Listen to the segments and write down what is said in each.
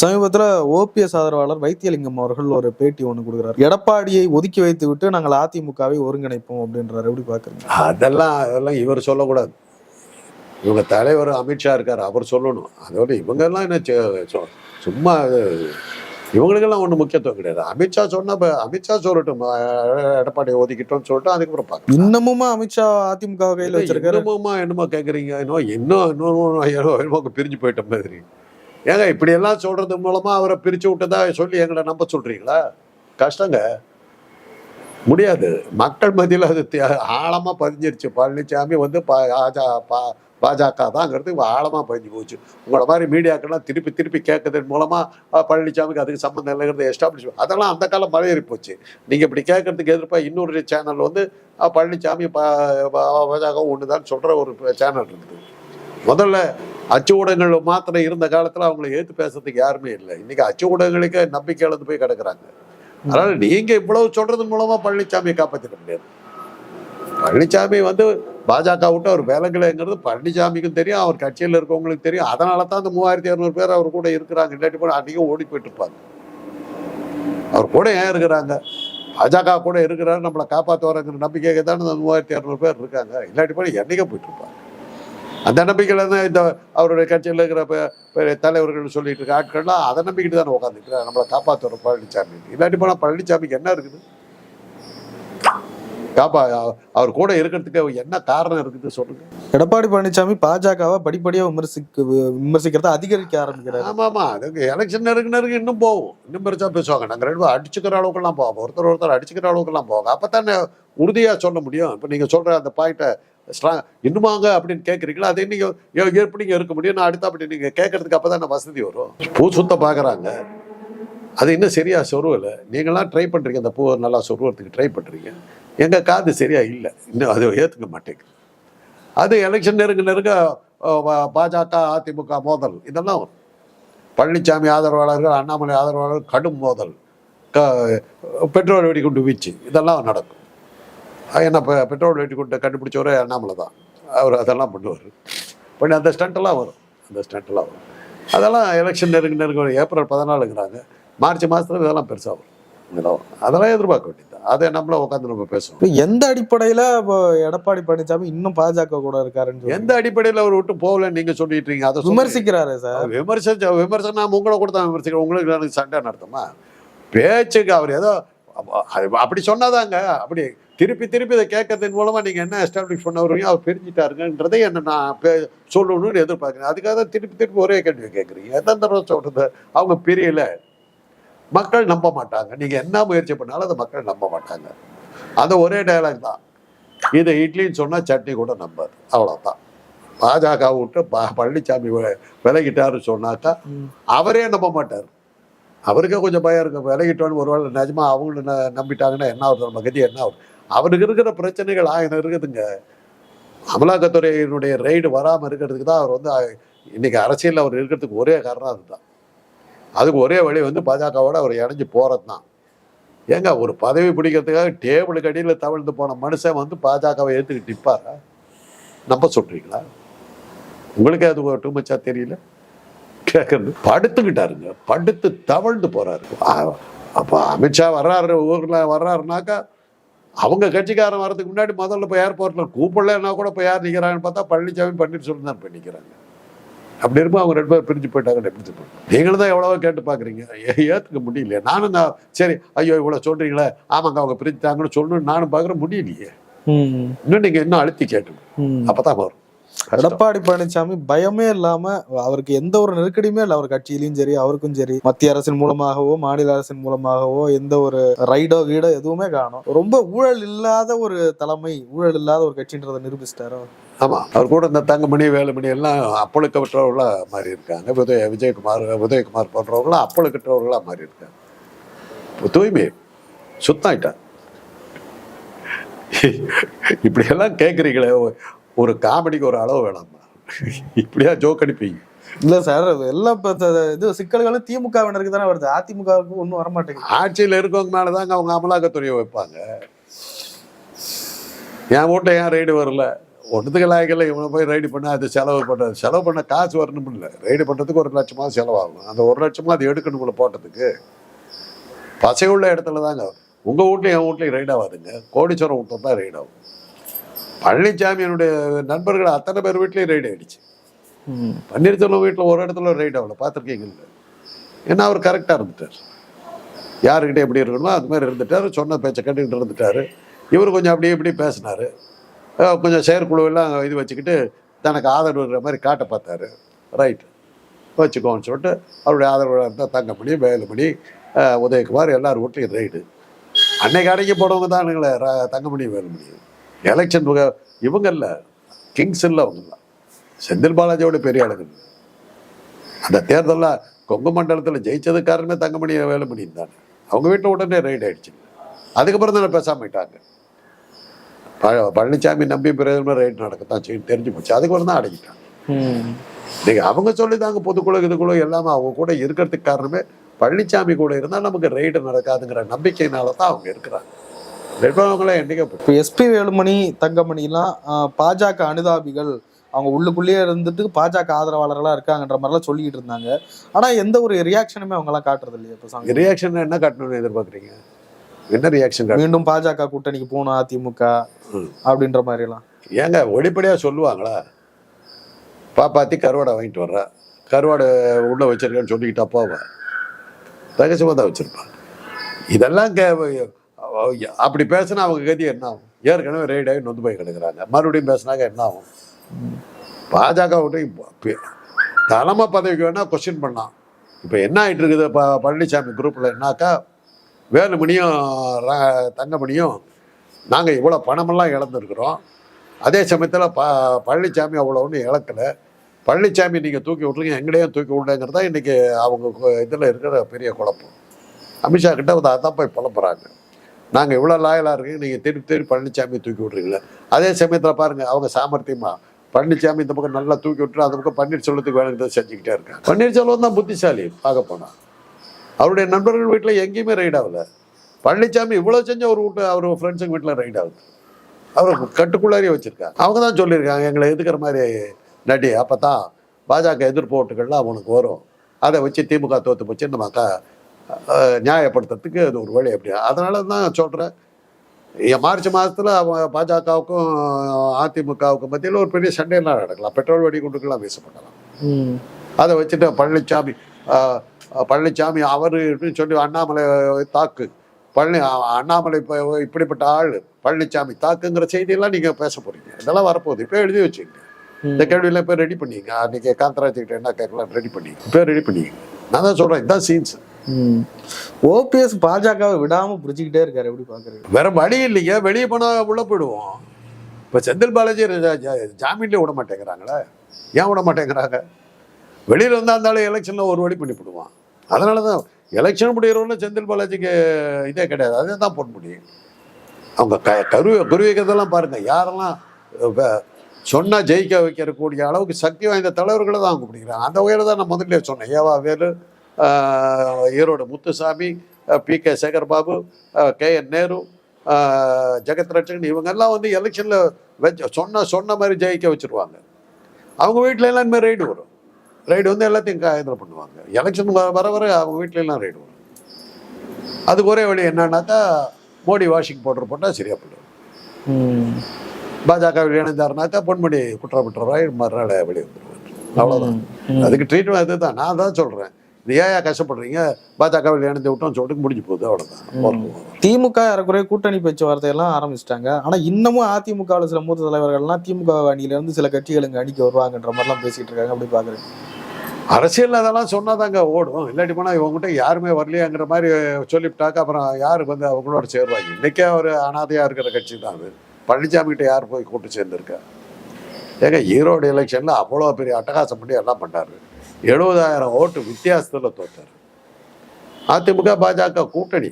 சமீபத்துல ஓபிஎஸ் ஆதரவாளர் வைத்தியலிங்கம் அவர்கள் ஒரு பேட்டி ஒண்ணு கொடுக்குறாரு. எடப்பாடியை ஒதுக்கி வைத்து விட்டு நாங்கள் அதிமுகவை ஒருங்கிணைப்போம் அப்படின்றாரு. எப்படி பாக்குறீங்க அதெல்லாம் அதெல்லாம் இவர் சொல்லக்கூடாது. இவங்க தலைவர் அமித்ஷா இருக்கார் அவர் சொல்லணும். அதோட இவங்கெல்லாம் என்ன சும்மா இவங்களுக்கெல்லாம் ஒன்றும் முக்கியத்துவம் கிடையாது. அமித்ஷா சொன்னா அமித்ஷா சொல்லட்டும். எடப்பாடியை ஒதுக்கிட்டோம்னு சொல்லிட்டு அதுக்கப்புறம் பார்க்கலாம். இன்னமுமா அமித்ஷா அதிமுக கையில வச்சிருக்காரு? இன்னமுமா என்னமோ கேட்குறீங்க இன்னும் இன்னும் என்னமோ பிரிஞ்சு போயிட்ட மாதிரி. ஏங்க இப்படியெல்லாம் சொல்றது மூலமா அவரை பிரிச்சு விட்டதா சொல்லி எங்களை நம்ப சொல்றீங்களா? கஷ்டங்க. முடியாது. மக்கள் மத்தியில் அது தே- ஆழமா பதிஞ்சிருச்சு. பழனிசாமி வந்து பாஜா பா பாஜக தாங்கிறது ஆழமா பதிஞ்சு போச்சு. உங்களை மாதிரி மீடியாக்கெல்லாம் திருப்பி திருப்பி கேட்கறதன் மூலமா பழனிசாமிக்கு அதுக்கு சம்மந்தம் இல்லைங்கிறது எஸ்டாப்ளிஷ் அதெல்லாம் அந்த காலம் மலையேறி போச்சு. நீங்க இப்படி கேட்கறதுக்கு எதிர்ப்பா இன்னொரு சேனல் வந்து பழனிசாமி பா பாஜக ஒன்று தான் சொல்ற ஒரு சேனல் இருக்குது. முதல்ல அச்சு ஊடகங்கள் மாத்திரம் இருந்த காலத்தில் அவங்களை ஏற்று பேசுறதுக்கு யாருமே இல்லை. இன்னைக்கு அச்சு ஊடகங்களுக்கு நம்பிக்கை இழந்து போய் கிடக்குறாங்க. அதனால நீங்க இவ்வளவு சொல்றது மூலமா பழனிசாமியை காப்பாற்றிட முடியாது. பழனிசாமி வந்து பாஜக விட்டு அவர் விலகலைங்கிறது பழனிசாமிக்கும் தெரியும் அவர் கட்சியில் இருக்கவங்களுக்கு தெரியும். அதனால தான் அந்த மூவாயிரத்தி இரநூறு பேர் அவர் கூட இருக்கிறாங்க. இல்லாட்டி போய் அன்றைக்கும் ஓடி போயிட்டு இருப்பாங்க. அவர் கூட ஏன் இருக்கிறாங்க? பாஜக கூட இருக்கிறாரு நம்மளை காப்பாற்றுவாருங்கிற நம்பிக்கைக்கு தானே அந்த மூவாயிரத்தி இரநூறு பேர் இருக்காங்க. இல்லாட்டி போய் என்னைக்கே போயிட்டு இருப்பாங்க. அந்த நம்பிக்கையில தான் இந்த அவருடைய கட்சியில் இருக்கிற தலைவர்கள் சொல்லிட்டு இருக்க ஆட்கள்லாம் அதை நம்பிக்கிட்டு தானே உட்காந்துருக்கிறார் நம்மளை காப்பாற்றுற பழனிசாமி இல்லாட்டி போனால் பழனிசாமிக்கு என்ன இருக்குது? காப்பா அவர் கூட இருக்கிறதுக்கு என்ன காரணம் இருக்குது சொல்லுங்க. எடப்பாடி பழனிசாமி பாஜகவை படிப்படியா விமர்சிக்க விமர்சிக்கிறத அதிகரிக்க ஆரம்பிக்கிறாரு. ஆமா ஆமா. அதுக்கு எலெக்ஷன் நெருங்க நெருங்க இன்னும் போகும். இன்னும் பெருசா பேசுவாங்க. நாங்க ரெண்டு அடிச்சுக்கிற அளவுக்குலாம் போவோம் ஒருத்தர் ஒருத்தர் அடிச்சுக்கிற அளவுக்குலாம் போவாங்க அப்பதானே உறுதியா சொல்ல முடியும்? இப்ப நீங்க சொல்ற அந்த பாயிண்ட்டை ஸ்ட்ராங் இன்னுமாங்க அப்படின்னு கேட்குறீங்களா அதை நீங்கள் எப்படி எப்படிங்க இருக்க முடியும்? நான் அடுத்த அப்படி நீங்கள் கேட்கறதுக்கு அப்பதானே வசதி வரும். பூ சுத்த பார்க்குறாங்க அது இன்னும் சரியாக சொருவலை. நீங்களாம் ட்ரை பண்ணுறீங்க அந்த பூவை நல்லா சொருவறதுக்கு ட்ரை பண்ணுறீங்க எங்கள் காது சரியாக இல்லை. இன்னும் அது ஏற்றுக்க மாட்டேங்குது அது எலெக்ஷன் நெருங்க நெருங்க பாஜக அதிமுக மோதல். இதெல்லாம் வரும். பழனிசாமி ஆதரவாளர்கள் அண்ணாமலை ஆதரவாளர்கள் கடும் மோதல். க பெட்ரோல் வெடிகுண்டு வீச்சு. இதெல்லாம் நடக்கும். ஏன்னா இப்போ பெட்ரோல் வெடிகுண்டை கண்டுபிடிச்சவரே அண்ணாமலை தான். அவர் அதெல்லாம் பண்ணுவார். பண்ணி அந்த ஸ்டண்ட்டெல்லாம் வரும். அந்த ஸ்டண்ட்டெல்லாம் வரும். அதெல்லாம் எலெக்ஷன் நெருங்க நெருங்க வரும். ஏப்ரல் பதினாலுங்கிறாங்க. மார்ச் மாதத்துல இதெல்லாம் பெருசாக வரும். இதெல்லாம். அதெல்லாம் எதிர்பார்க்க வேண்டியது அதை நம்மள உட்காந்து நம்ம பேசுவோம். எந்த அடிப்படையில இப்போ எடப்பாடி பழனிசாமி இன்னும் பாஜக கூட இருக்காருன்னு எந்த அடிப்படையில் அவர் விட்டு போகலன்னு நீங்க சொல்லிட்டு இருக்கீங்க? அதை. விமர்சிக்கிறாரு சார். விமர்சன விமர்சனம் நான் உங்களை கூட தான் விமர்சிக்கிறேன். உங்களுக்கு எனக்கு சண்டை நடத்துமா? பேச்சுக்கு அவர் ஏதோ அப்படி சொன்னாதாங்க. அப்படி திருப்பி திருப்பி இதை கேட்கறதன் மூலமா நீங்க என்ன எஸ்டாப்ளிஷ் பண்ண வருவீங்க அவர் பிரிஞ்சிட்டாருங்கன்றதை என்ன நான் சொல்லணும்னு எதிர்பார்க்குறேன். அதுக்காக தான் திருப்பி திருப்பி ஒரே கேள்வி கேட்குறீங்க. எந்தெந்த தடவை சொல்கிறது அவங்க பிரியல. மக்கள் நம்ப மாட்டாங்க. நீங்க என்ன முயற்சி பண்ணாலும் அதை மக்கள் நம்ப மாட்டாங்க. அந்த ஒரே டைலாக் தான். இதை இட்லின்னு சொன்னா சட்னி கூட நம்பாது. அவ்வளவுதான். பாஜக விட்டு ப- பழனிசாமி விலகிட்டாருன்னு சொன்னாக்கா அவரே நம்ப மாட்டார். அவருக்கே கொஞ்சம் பயம் இருக்கும். விலகிட்டோன்னு ஒரு வேளை நிஜமா அவங்கள ந- நம்பிட்டாங்கன்னா என்ன ஆகுது? நம்ம கதி என்ன ஆகுது? அவருக்கு இருக்கிற பிரச்சனைகள் ஆயிரம் இருக்குதுங்க. அமலாக்கத்துறையினுடைய ரெய்டு வராமல் இருக்கிறதுக்கு தான் அவர் வந்து இன்னைக்கு அரசியலில் அவர் இருக்கிறதுக்கு ஒரே காரணம் அதுதான். அதுக்கு ஒரே வழி வந்து பாஜகவோட அவர் இணைஞ்சு போகிறது தான் ஏங்க ஒரு பதவி பிடிக்கிறதுக்காக டேபிளுக்கு அடியில் தவழ்ந்து போன மனுஷன் வந்து பாஜகவை ஏற்றுக்கிட்டு நிற்பாரா நம்ப சொல்கிறீங்களா உங்களுக்கே அது டூ மச்சா தெரியல? கேட்குறது படுத்துக்கிட்டாருங்க. படுத்து தவழ்ந்து போகிறாரு அப்போ அமித்ஷா வர்றாரு ஊரில் வர்றாருனாக்கா அவங்க கட்சிக்காரன் வர்றதுக்கு முன்னாடி முதல்ல இப்போ ஏர்போர்ட்ல கூப்பிடலன்னா கூட இப்போ யார் நிற்கிறாங்கன்னு பார்த்தா பழனிசாமி பன்னீர்செல்வம் தான் போய் நிற்கிறாங்க அப்படி இருக்கும் அவங்க ரெண்டு பேரும் பிரிஞ்சு போயிட்டாங்க எப்படி போய் நீங்களும் தான் எவ்வளவோ கேட்டு பார்க்குறீங்க. ஏற்றுக்க முடியலையே. நானும் தான் சரி ஐயோ இவ்வளோ சொல்றீங்களே. ஆமாங்க அவங்க பிரிஞ்சுட்டாங்கன்னு சொல்லணும்னு நானும் பார்க்குறேன். முடியலையே. இன்னும் நீங்கள் இன்னும் அழுத்தி கேட்கணும் ம். அப்பதான் வரும். எடப்பாடி பழனிசாமி பயமே இல்லாம அவருக்கு எந்த ஒரு நெருக்கடியுமே இல்லை. அவர் கட்சியிலயும் சரி அவருக்கும் சரி. மத்திய அரசின் மூலமாகவோ மாநில அரசின் மூலமாகவோ எந்த ஒரு ரைடோ கீடோ எதுவுமே காணும். ரொம்ப ஊழல் இல்லாத ஒரு தலைமை ஊழல் இல்லாத ஒரு கட்சின்றதை நிரூபிச்சிட்டாரோ? ஆமா. அவர் கூட இந்த தங்கமணி வேலுமணி எல்லாம் அப்பழுக்கற்றவர்களா மாறி இருக்காங்க. விஜய விஜயகுமார் உதயகுமார் போன்றவர்களாம் அப்பழுக்கற்றவர்களா மாறி இருக்காங்க. இப்ப தூய்மை சுத்தம் ஆயிட்டார். இப்படியெல்லாம் கேட்குறீங்களே ஒரு காமெடிக்கு ஒரு அளவு வேணாமா இப்படியா ஜோக் அடிப்பீங்க இல்ல சார் த- இது சிக்கல்களும் திமுகவினருக்கு தானே வருது. அதிமுகவுக்கு ஒன்றும் வர மாட்டேங்குது ஆட்சியில் இருக்கவங்க மேலதாங்க அவங்க அமலாக்கத்துறையை வைப்பாங்க. என் வீட்டை ஏன் ரைடு வரல? ஒன்றுத்துக்கு லாய்க்கல இவனை போய் ரைடு பண்ண அது செலவு பண்ண செலவு பண்ண காசு வரணும் இல்லை. ரைடு பண்ணுறதுக்கு ஒரு லட்சமா செலவாகும். அந்த ஒரு லட்சமா அது எடுக்கணும்ல போட்டதுக்கு. பசையுள்ள இடத்துல தாங்க உங்கள் வீட்லையும் என் வீட்லையும் ரைட் ஆகாதுங்க. கோடீஸ்வரம் வீட்டில் தான் ரைட் ஆகும் பழனிசாமியினுடைய நண்பர்கள் அத்தனை பேர் வீட்லேயும் ரைடு ஆயிடுச்சு. பன்னீர்செல்வம் வீட்டில் ஒரு இடத்துல ரைட் ஆகல. பார்த்துருக்கீங்கல்ல ஏன்னா அவர் கரெக்டாக இருந்துட்டார். யாருக்கிட்ட எப்படி இருக்கணுமோ அது மாதிரி இருந்துட்டார். சொன்ன பேச்சை கேட்டுக்கிட்டு இருந்துட்டார். இவர் கொஞ்சம் அப்படி இப்படி பேசினார். கொஞ்சம் செயற்குழுவெல்லாம் இது வச்சுக்கிட்டு தனக்கு ஆதரவு இருக்கிற மாதிரி காட்ட பார்த்தாரு. ரைட் வச்சுக்கோன்னு சொல்லிட்டு அவருடைய ஆதரவு இருந்தால் தங்கமணி வேலுமணி உதயகுமார் எல்லார் வீட்லையும் ரைடு அன்னைக்கு அடங்கி போனவங்க தானுங்களே ர- தங்கமணி வேலுமணி. எலெக்ஷன் இவங்க இல்லை கிங்ஸ் இல்லை அவங்கெல்லாம். செந்தில் பாலாஜியோட பெரிய ஆளுங்க அந்த தேர்தலில் கொங்கு மண்டலத்தில் ஜெயிச்சது காரணமே தங்கமணி வேலுமணி தானே அவங்க வீட்டில் உடனே ரைட் ஆயிடுச்சு. அதுக்கப்புறம் தானே பேசாம விட்டாங்க ப- பழனிசாமி நம்பி பிரயோஜனம் ரைட் நடக்கத்தான் செய்யும். தெரிஞ்சு போச்சு. அதுக்கப்புறம் தான் அடங்கிட்டாங்க. இன்னைக்கு அவங்க சொல்லிதாங்க பொதுக்குழு இதுக்குழு எல்லாமே அவங்க கூட இருக்கிறதுக்கு காரணமே பழனிசாமி கூட இருந்தால் நமக்கு ரைடு நடக்காதுங்கிற நம்பிக்கையினால தான் அவங்க இருக்கிறாங்க. நிர்வாகங்களே என்னைக்கே போய் இப்போ எஸ்பி வேலுமணி தங்கமணிலாம் பாஜக அனுதாபிகள். அவங்க உள்ளுக்குள்ளேயே இருந்துட்டு பாஜக ஆதரவாளர்களா இருக்காங்கன்ற மாதிரிலாம் சொல்லிக்கிட்டு இருந்தாங்க. ஆனா எந்த ஒரு ரியாக்ஷனுமே அவங்க எல்லாம் காட்டுறது இல்லையா இப்போ ரியாக்ஷன் என்ன காட்டணும்னு எதிர்பார்க்குறீங்க? என்ன ரியாக்ஷன் மீண்டும் பாஜக கூட்டணிக்கு போகணும் அதிமுக. அப்படின்ற மாதிரி எல்லாம் ஏங்க வெளிப்படையாக சொல்லுவாங்களா? பாப்பாத்தி கருவாடை வாங்கிட்டு வர்றா. கருவாடை உள்ள வச்சிருக்கேன்னு சொல்லிக்கிட்டா போவா ரகசியமாக தான் வச்சிருப்பான் இதெல்லாம் கே அப்படி பேசினா அவங்க கதி என்ன ஆகும்? ஏற்கனவே ரெய்டாகி நொந்து போய் கிடக்குறாங்க. மறுபடியும் பேசினாக்க என்ன ஆகும்? பாஜக விட்டு தலைமை பதவிக்கு வேணால் கொஸ்டின் பண்ணலாம். இப்போ என்ன ஆகிட்டு இருக்குது ப பழனிசாமி குரூப்பில் என்னாக்கா வேலுமணியும் ர- தங்கமணியும் நாங்கள் இவ்வளோ பணமெல்லாம் இழந்திருக்கிறோம். அதே சமயத்தில் ப பழனிசாமி அவ்வளோ ஒன்றும் இழக்கலை. பழனிசாமி நீங்கள் தூக்கி விட்ருங்க எங்களையும் தூக்கி விடுங்கிறது தான் இன்றைக்கி அவங்க இதில் இருக்கிற பெரிய குழப்பம். அமித்ஷா கிட்ட அதை அதான் போய் புலம்புறாங்க. நாங்கள் இவ்வளோ லாயலாக இருக்கீங்க நீங்கள் திருப்பி திருப்பி பழனிசாமியை தூக்கி விட்றீங்களே. அதே சமயத்தில் பாருங்கள் அவங்க சாமர்த்தியமாக பழனிசாமி இந்த பக்கம் நல்லா தூக்கி விட்டுரு அந்த பக்கம் பன்னீர்செல்வத்துக்கு வேணுங்கிறத செஞ்சுக்கிட்டே இருக்காங்க. பன்னீர்செல்வம் தான் புத்திசாலி பார்க்க போனால் அவருடைய நண்பர்கள் வீட்டில் எங்கேயுமே ரைட் ஆகல. பழனிசாமி இவ்வளோ செஞ்ச ஒரு வீட்டு அவர் ஃப்ரெண்ட்ஸுங்க வீட்டில் ரைட் ஆகுது. அவர் கட்டுக்குள்ளாரியே வச்சுருக்காங்க அவங்க தான் சொல்லியிருக்காங்க எங்களை எதுக்குற மாதிரி நடி அப்போ தான் பாஜக எதிர்ப்பு ஓட்டுகள்லாம் அவனுக்கு வரும். அதை வச்சு திமுக தோற்று போச்சு நம்ம க நியாயப்படுத்துறதுக்கு அது ஒரு வழி அப்படி அதனால தான் சொல்கிறேன் மார்ச் மாதத்தில் பாஜகவுக்கும் அதிமுகவுக்கும் மத்தியில் ஒரு பெரிய சண்டையெல்லாம் நடக்கலாம். பெட்ரோல் வெடிகுண்டுக்கெல்லாம் வீசப்படலாம். அதை வச்சுட்டு பழனிசாமி பழனிசாமி அவர் சொல்லி அண்ணாமலை தாக்கு. பழனி அண்ணாமலை இப்போ இப்படிப்பட்ட ஆள். பழனிசாமி தாக்குங்கிற செய்தியெல்லாம் நீங்கள் பேச போறீங்க. இதெல்லாம் வரப்போகுது. இப்போ எழுதி வச்சுங்க. இந்த கேள்வியெல்லாம் இப்போ ரெடி பண்ணிங்க. அன்றைக்கி காந்தராஜ் கிட்ட என்ன கேட்கலாம் ரெடி பண்ணிங்க. இப்போ ரெடி பண்ணிங்க. நான் தான் சொல்கிறேன் இதுதான் சீன்ஸ். ஓபிஎஸ் பாஜகவை விடாம பிடிச்சிக்கிட்டே இருக்காரு. எப்படி பாக்குறது? வேற வழி இல்லைங்க. வெளியே போனால் உள்ள போயிடுவோம். இப்போ செந்தில் பாலாஜி ஜா- ஜாமீன்லேயே விட மாட்டேங்கிறாங்களே? ஏன் விட மாட்டேங்கிறாங்க? வெளியில் வந்தால் இருந்தாலும் எலெக்ஷனில் ஒரு வழி பண்ணி போடுவான். அதனாலதான் எலெக்ஷன் முடிகிறவங்கள செந்தில் பாலாஜிக்கு இதே கிடையாது. அதே தான் போட முடியும். அவங்க க கருவி குருவிக்கிறதெல்லாம் பாருங்கள் யாரெல்லாம் சொன்னால் சொன்னா ஜெயிக்க வைக்கக்கூடிய அளவுக்கு சக்தி வாய்ந்த தலைவர்களை தான் அவங்க பிடிக்கிறாங்க. அந்த வகையில் தான் நான் முதல்ல சொன்னேன். ஏவா Velu Erode Muthusamy P. K. Sekar Babu K. N. Nehru Jagathrakshakan இவங்கெல்லாம் வந்து எலெக்ஷனில் வச்ச சொன்ன சொன்ன மாதிரி ஜெயிக்க வச்சிருவாங்க. அவங்க வீட்டில எல்லாம் இனிமேல் ரைடு வரும். ரைடு வந்து எல்லாத்தையும் க- இதில் பண்ணுவாங்க. எலெக்ஷன் வர வர வர அவங்க வீட்ல எல்லாம் ரைடு வரும். அதுக்கு ஒரே வழி என்னன்னாக்கா மோடி வாஷிங் பவுடர் போட்டால் சரியா போயிடும். பாஜகவில் இணைந்தாருனாக்கா பொன்முடி குற்றப்பட்டவராய் மறுநாள் வெளியே வந்துடுவார் அவ்வளோதான். அதுக்கு ட்ரீட்மெண்ட் அதுதான். நான் தான் சொல்கிறேன் ஏன் கஷ்டப்படுறீங்க பாஜகவில் இணைந்து விட்டோம்னு சொல்லிட்டு முடிஞ்சு போகுது அவ்வளோதான் திமுக ஏறக்குறைய கூட்டணி பேச்சுவார்த்தை எல்லாம் ஆரம்பிச்சிட்டாங்க. ஆனா இன்னமும் அதிமுகவில் சில மூத்த தலைவர்கள்லாம் திமுக அணியில இருந்து சில கட்சிகள் இங்க அணிக்கு வருவாங்கன்ற மாதிரிலாம் பேசிட்டு இருக்காங்க. அப்படி பாக்குறேன். அரசியல் அதெல்லாம் சொன்னாதாங்க ஓடும். இல்லாட்டி போனால் இவங்ககிட்ட யாருமே வரலையாங்கிற மாதிரி சொல்லிவிட்டாக்க அப்புறம் யார் வந்து அவங்களோட சேருவாங்க? இன்றைக்கே ஒரு அனாதையாக இருக்கிற கட்சி தான் அது. பழனிசாமி கிட்ட யார் போய் கூட்டு சேர்ந்துருக்கா? ஏங்க ஈரோடு எலெக்ஷனில் அவ்வளோ பெரிய அட்டகாசம் பண்ணி எல்லாம் பண்ணாரு. எழுபதாயிரம் ஓட்டு வித்தியாசத்தில் தோற்றார் அதிமுக பாஜக கூட்டணி.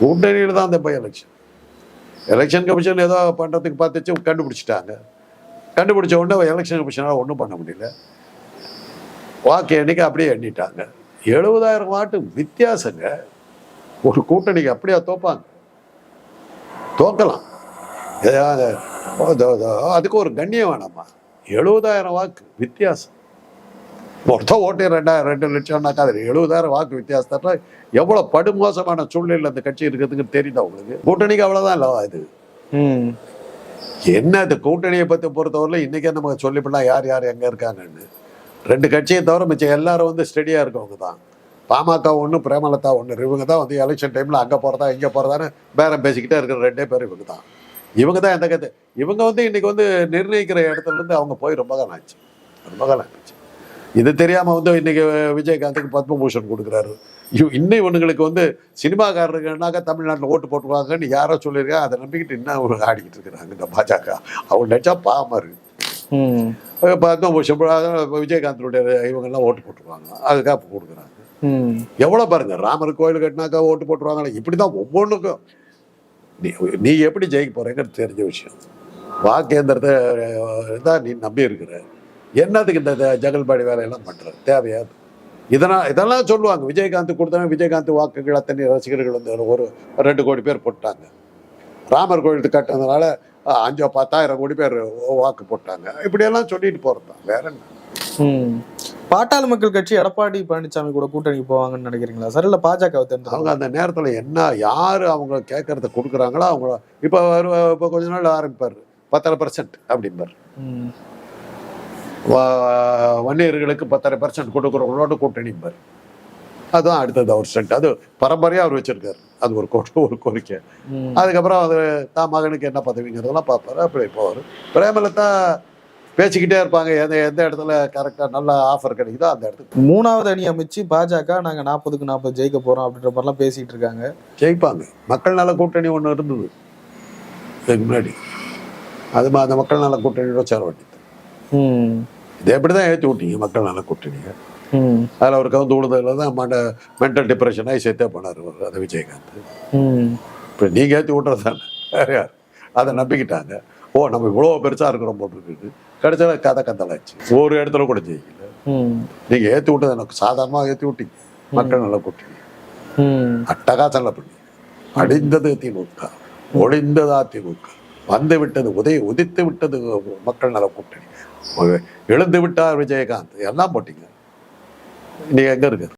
கூட்டணியில் தான் அந்த பை எலெக்ஷன் எலெக்ஷன் கமிஷன் ஏதோ பண்ணுறதுக்கு பார்த்துச்சு கண்டுபிடிச்சிட்டாங்க. கண்டுபிடிச்ச உடனே எலெக்ஷன் கமிஷனால் ஒன்றும் பண்ண முடியல. வாக்கு எண்ணிக்கை அப்படியே எண்ணிட்டாங்க. எழுபதாயிரம் வாட்டு வித்தியாசங்க. ஒரு கூட்டணிக்கு அப்படியே தோப்பாங்க? தோக்கலாம். அதுக்கு ஒரு கண்ணியம் வேணாமா? எழுபதாயிரம் வாக்கு வித்தியாசம். மொத்த ஓட்டு ரெண்டாயிரம் ரெண்டு லட்சம்னாக்கா அது எழுபதாயிரம் வாக்கு வித்தியாசத்துல எவ்வளவு படுமோசமான சூழ்நிலையில் அந்த கட்சி இருக்கிறதுக்கு தெரியுதா உங்களுக்கு? கூட்டணிக்கு அவ்வளவுதான் இல்லை இது. என்ன இந்த கூட்டணியை பத்தி பொறுத்தவரையில இன்னைக்கே நமக்கு சொல்லிவிடலாம் யார் யார் எங்க இருக்காங்கன்னு? ரெண்டு கட்சியை தவிர மிச்சம் எல்லாரும் வந்து ஸ்டெடியா இருக்கவங்க தான். பாமக ஒன்று பிரேமலதா ஒன்று இவங்க தான் வந்து எலெக்ஷன் டைம்ல அங்க போறதா இங்க போறதான்னு பேரம் பேசிக்கிட்டே இருக்கிற ரெண்டே பேர் இவங்க தான். இவங்க தான் எந்த கதை. இவங்க வந்து இன்னைக்கு வந்து நிர்ணயிக்கிற இடத்துல இருந்து அவங்க போய் ரொம்ப காலம் ஆச்சு. ரொம்ப காலம் ஆச்சு. இது தெரியாம வந்து இன்னைக்கு விஜயகாந்துக்கு பத்மபூஷன் கொடுக்குறாரு. இவ் இன்னும் இவனுங்களுக்கு வந்து சினிமாக்காரருக்குனாக்கா தமிழ்நாட்டில் ஓட்டு போட்டுருவாங்கன்னு யாரோ சொல்லியிருக்காங்க அதை நம்பிக்கிட்டு இன்னும் அவங்க ஆடிக்கிட்டு இருக்கிறாங்க இந்த பாஜக. அவங்க நினைச்சா பாவமா இருக்கு. ம். பத்மபூஷன் விஜயகாந்தனுடைய இவங்கெல்லாம் ஓட்டு போட்டுருவாங்க. அதுக்காக கொடுக்குறாங்க. எவ்வளோ பாருங்க ராமர் கோயில் கட்டினாக்கா ஓட்டு போட்டுருவாங்களே. இப்படி தான் ஒவ்வொன்றுக்கும் நீ நீ எப்படி ஜெயிக்க போகிறேங்கிறது தெரிஞ்ச விஷயம். வாக்கேந்திரத்தை தான் நீ நம்பி இருக்கிற என்னத்துக்கு இந்த த- ஜகல்பாடி வேலையெல்லாம் பண்ணுற தேவையாது இதெல்லாம் இதெல்லாம் சொல்லுவாங்க. விஜயகாந்த் கொடுத்தாங்க விஜயகாந்த் வாக்குகள் அத்தனை ரசிகர்கள் வந்து ஒரு ரெண்டு கோடி பேர் போட்டாங்க. ராமர் கோயில் கட்டினதுனால அஞ்சோ பத்தாயிரம் கோடி பேர் வாக்கு போட்டாங்க. இப்படியெல்லாம் சொல்லிட்டு போறது? வேற என்ன? பாட்டாளி மக்கள் கட்சி எடப்பாடி பழனிசாமி கூட கூட்டணிக்கு போவாங்கன்னு நினைக்கிறீங்களா? சார் இல்ல பாஜக அவங்க அந்த நேரத்தில் என்ன யார் அவங்க கேட்கறத கொடுக்குறாங்களோ அவங்க இப்போ இப்போ கொஞ்ச நாள் ஆரம்பிப்பார். பத்தரை பர்சன்ட் அப்படிம்பார். வன்னியர்களுக்கு பத்தரை பர்சன்ட் கொடுக்குறவங்களோட கூட்டணிம்பார். அதுதான் அடுத்தது அவர் ஸ்டண்ட் அது பரம்பரையாக அவர் வச்சிருக்காரு. அது ஒரு ஒரு கோரிக்கை. அதுக்கப்புறம் அது தான் மகனுக்கு என்ன பதவிங்கிறதெல்லாம் பார்ப்பாரு. அப்படி போவார். பிரேமலதா பேசிக்கிட்டே இருப்பாங்க. எந்த எந்த இடத்துல கரெக்டாக நல்ல ஆஃபர் கிடைக்குதோ அந்த இடத்துக்கு மூணாவது அணி அமைச்சு பாஜக நாங்க நாற்பதுக்கு நாற்பது ஜெயிக்க போறோம் அப்படின்ற மாதிரிலாம் பேசிட்டு இருக்காங்க. ஜெயிப்பாங்க. மக்கள் நல கூட்டணி ஒன்று இருந்தது. இதுக்கு முன்னாடி. அது மா- அந்த மக்கள் நல கூட்டணியோட சேர வேண்டியது. இது எப்படி தான் ஏற்றி விட்டீங்க மக்கள் நல கூட்டணியை? அதில் அவர் கவுந்து விழுந்ததுல தான் மண்ட மென்டல் டிப்ரெஷனாகி செத்தே போனார் அவர் அது விஜயகாந்த். இப்போ நீங்கள் ஏற்றி விட்றது தானே. யார்? அதை நம்பிக்கிட்டாங்க. ஓ நம்ம இவ்வளோ பெருசாக இருக்கிறோம் போட்டுருக்கு கடைசியில் கதை கந்தலாச்சு ஒரு இடத்துல கூட ஜெயிக்கல. ம். நீங்கள் ஏற்றி விட்டது எனக்கு சாதாரணமாக ஏற்றி விட்டீங்க. மக்கள் நல கூட்டணி ம். அட்டகாசம்ல பண்ணி அடிந்தது திமுக ஒளிந்தது அதிமுக வந்து விட்டது உதய உதித்து விட்டது மக்கள் நல கூட்டணி எழுந்து விட்டார் விஜயகாந்த். எல்லாம் போட்டீங்க. நீ எங்க இருக்கு